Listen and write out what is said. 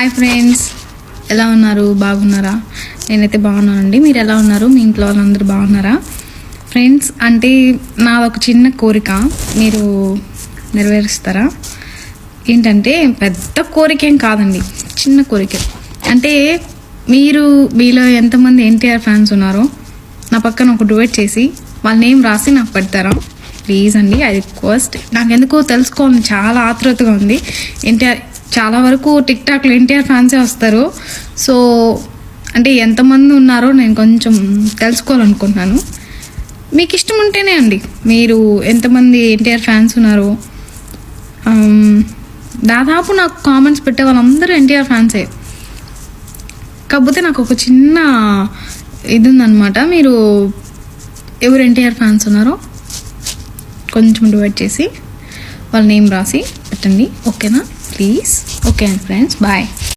Hi friends ఎలా ఉన్నారు? బాగున్నారా? నేనైతే బాగున్నానండి. మీరు ఎలా ఉన్నారు? మీ ఇంట్లో వాళ్ళందరూ బాగున్నారా? ఫ్రెండ్స్ అంటే నా ఒక చిన్న కోరిక. మీరు నెరవేరుస్తారా? ఏంటంటే పెద్ద కోరిక ఏం కాదండి. చిన్న కోరిక. అంటే మీరు మీలో ఎంతమంది ఎన్టీఆర్ ఫ్యాన్స్ ఉన్నారో నా పక్కన ఒక డువెట్ చేసి వాళ్ళ నేమ్ రాసి నాకు పెడతారా? ప్లీజ్ అండి ఐ రిక్వెస్ట్ నాకు ఎందుకో తెలుసుకోవాలని చాలా ఆతృతగా ఉంది. ఎన్టీఆర్ చాలా వరకు టిక్ టాక్లో ఎన్టీఆర్ ఫ్యాన్సే వస్తారు. సో అంటే ఎంతమంది ఉన్నారో నేను కొంచెం తెలుసుకోవాలనుకుంటున్నాను. మీకు ఇష్టం ఉంటేనే అండి. మీరు ఎంతమంది ఎన్టీఆర్ ఫ్యాన్స్ ఉన్నారో. దాదాపు నాకు కామెంట్స్ పెట్టే వాళ్ళందరూ ఎన్టీఆర్ ఫ్యాన్సే. కాకపోతే నాకు ఒక చిన్న ఇది ఉందన్నమాట మీరు ఎవరు ఎన్టీఆర్ ఫ్యాన్స్ ఉన్నారో కొంచెం డివైడ్ చేసి వాళ్ళ నేమ్ రాసి పెట్టండి. ఓకేనా? ప్లీజ్. ఓకే అండి ఫ్రెండ్స్. బాయ్.